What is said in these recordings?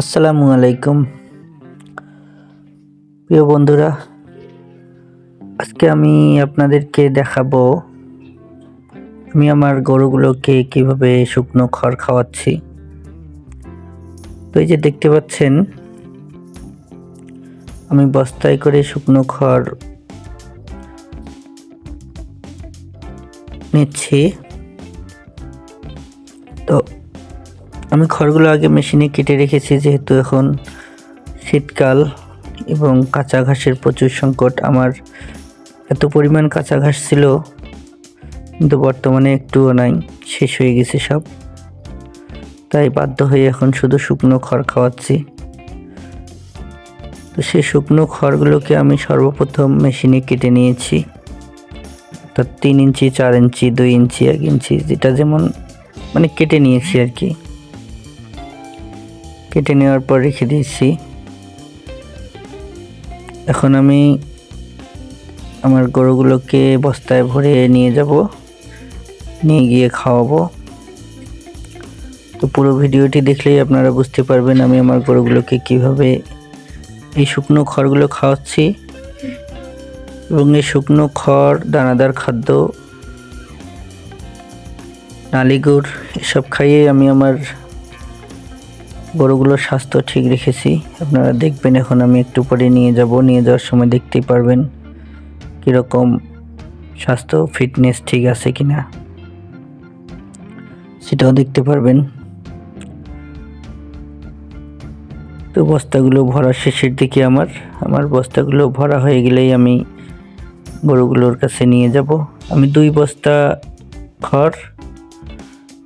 আসসালামু আলাইকুম। প্রিয় বন্ধুরা, আজকে আমি আপনাদেরকে দেখাবো, আমি আমার গরুগুলোকে কীভাবে শুকনো খড় খাওয়াচ্ছি। তো এই যে দেখতে পাচ্ছেন, আমি বস্তায় করে শুকনো খড় নিচ্ছি। আমি খড়গুলো আগে মেশিনে কেটে রেখেছি, যেহেতু এখন শীতকাল এবং কাঁচা ঘাসের প্রচুর সংকট। আমার এত পরিমাণ কাঁচা ঘাস ছিল, কিন্তু বর্তমানে একটুও নাই, শেষ হয়ে গেছে সব। তাই বাধ্য হয়ে এখন শুধু শুকনো খড় খাওয়াচ্ছি। তো সেই শুকনো খড়গুলোকে আমি সর্বপ্রথম মেশিনে কেটে নিয়েছি। তা তিন ইঞ্চি, চার ইঞ্চি, দুই ইঞ্চি, এক ইঞ্চি, যেটা যেমন মানে কেটে নিয়েছি আর কি। কেটে নেওয়ার পর রেখে দিয়েছি। এখন আমি আমার গরুগুলোকে বস্তায় ভরে নিয়ে যাব, নিয়ে গিয়ে খাওয়াবো। তো পুরো ভিডিওটি দেখলেই আপনারা বুঝতে পারবেন আমি আমার গরুগুলোকে কীভাবে এই শুকনো খড়গুলো খাওয়াচ্ছি। এবং এই শুকনো খড়, দানাদার খাদ্য, নালিগুড়, এসব খাইয়ে আমি আমার গরুগুলোর স্বাস্থ্য ঠিক রেখেছি। আপনারা দেখবেন এখন আমি একটু পরে নিয়ে যাব। নিয়ে যাওয়ার সময় দেখতেই পারবেন কীরকম স্বাস্থ্য ফিটনেস ঠিক আছে কি না সেটাও দেখতে পারবেন। তো বস্তাগুলো ভরা শেষের দিকে আমার। আমার বস্তাগুলো ভরা হয়ে গেলেই আমি গরুগুলোর কাছে নিয়ে যাব। আমি দুই বস্তা খড়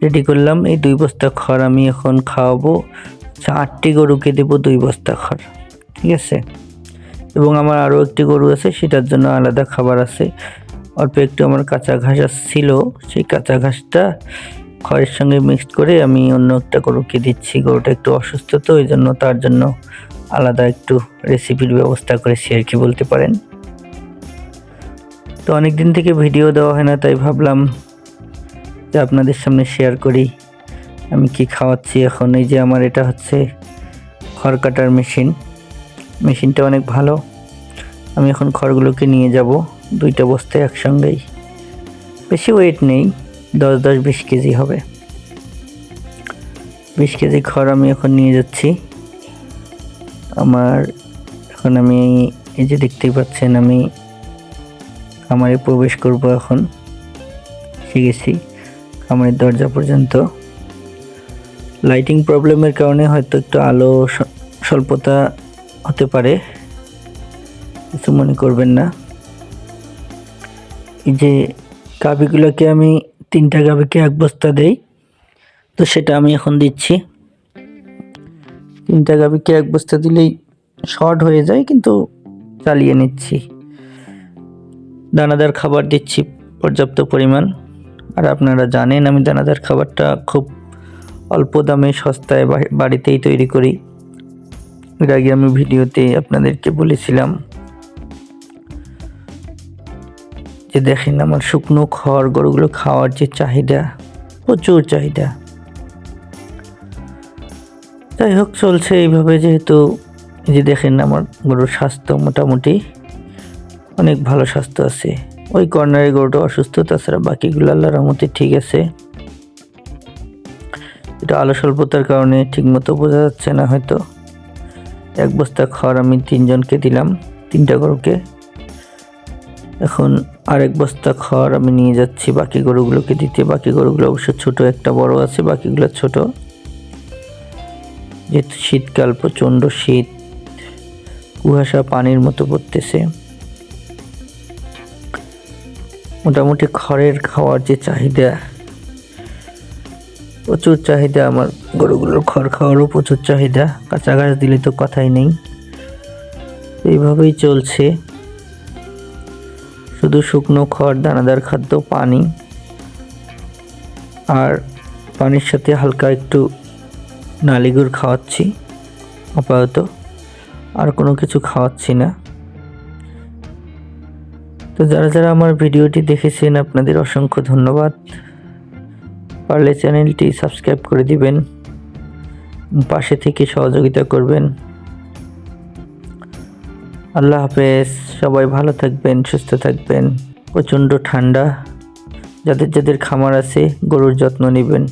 রেডি করলাম। এই দুই বস্তা খড় আমি এখন খাওয়াবো। আচ্ছা আটটি গরুকে দেবো দুই বস্তা খড়, ঠিক আছে? এবং আমার আরও একটি গরু আছে, সেটার জন্য আলাদা খাবার আছে। অল্প একটু আমার কাঁচা ঘাস ছিল সেই কাঁচা ঘাসটা খড়ের সঙ্গে মিক্সড করে আমি অন্য একটা গরুকে দিচ্ছি। গরুটা একটু অসুস্থ তো ওই জন্য তার জন্য আলাদা একটু রেসিপির ব্যবস্থা করেছি আর কি, বলতে পারেন। তো অনেক দিন থেকে ভিডিও দেওয়া হয় না, তাই ভাবলাম যে আপনাদের সামনে শেয়ার করি। আমি কি খাওয়াচ্ছি এখন? এই যে আমার এটা হচ্ছে খড় কাটার মেশিন মেশিনটা অনেক ভালো। আমি এখন খড়গুলোকে নিয়ে যাব দুইটা বস্তায় একসঙ্গেই। বেশি ওয়েট নেই, দশ দশ বিশ কেজি হবে। বিশ কেজি খড় আমি এখন নিয়ে যাচ্ছি। আমার এখন আমি এই যে দেখতেই পাচ্ছেন আমি খামারে প্রবেশ করব এখন। শিখেছি। খামারের দরজা পর্যন্ত। লাইটিং প্রবলেমের কারণে হয়তো একটু আলো স্বল্পতা হতে পারে। কিছু মনে করবেন না। এই যে গাভিগুলোকে আমি তিনটা গাভিকে এক বস্তা দেই, তো সেটা আমি এখন দিচ্ছি। তিনটা গাভিকে এক বস্তা দিলেই শর্ট হয়ে যায়, কিন্তু চালিয়ে নিচ্ছি। দানাদার খাবার দিচ্ছি পর্যাপ্ত পরিমাণ। আর আপনারা জানেন আমি দানাদার খাবারটা খুব অল্প দামে সস্তায় বাড়িতেই তৈরি করি। এর আগে আমি ভিডিওতে আপনাদেরকে বলেছিলাম যে দেখেন আমার শুকনো খড়, গরুগুলো খাওয়ার যে চাহিদা, প্রচুর চাহিদা। যাই হোক, চলছে এইভাবে যেহেতু যে দেখেন আমার গরুর স্বাস্থ্য মোটামুটি অনেক ভালো স্বাস্থ্য আছে। ওই কর্নারের গরুটা অসুস্থ, তাছাড়া বাকিগুলো আল্লাহর রহমতে ঠিক আছে। এটা আলো স্বল্পতার কারণে ঠিকমতো বোঝা যাচ্ছে না হয়তো। এক বস্তা খড় আমি তিনজনকে দিলাম, তিনটা গরুকে। এখন আরেক বস্তা খড় আমি নিয়ে যাচ্ছি, বাকি গরুগুলোকে দিতে। বাকি গরুগুলো অবশ্য ছোট, একটা বড় আছে, বাকিগুলো ছোট। যেহেতু শীতকাল, প্রচণ্ড শীত, কুয়াশা পানির মতো পড়তেছে। মোটামুটি খড়ের খাওয়ার যে চাহিদা, প্রচুর চাহিদা আমার গরুগুলোর খড় খাওয়ারও প্রচুর চাহিদা, কাঁচা ঘাস দিলে তো কথাই নেই। এইভাবেই চলছে। শুধু শুকনো খড়, দানাদার খাদ্য, পানি। আর পানির সাথে হালকা একটু নালিগুড় খাওয়াচ্ছি, আপাতত। আর কোনো কিছু খাওয়াচ্ছি না। তো যারা যারা আমার ভিডিওটি দেখেছেন, আপনাদের অসংখ্য ধন্যবাদ। পারলে চ্যানেলটি সাবস্ক্রাইব করে দিবেন, পাশে থেকে সহযোগিতা করবেন। আল্লাহ হাফেজ, সবাই ভালো থাকবেন, সুস্থ থাকবেন। প্রচণ্ড ঠান্ডা, যাদের যাদের খামার আছে, গরুর যত্ন নেবেন।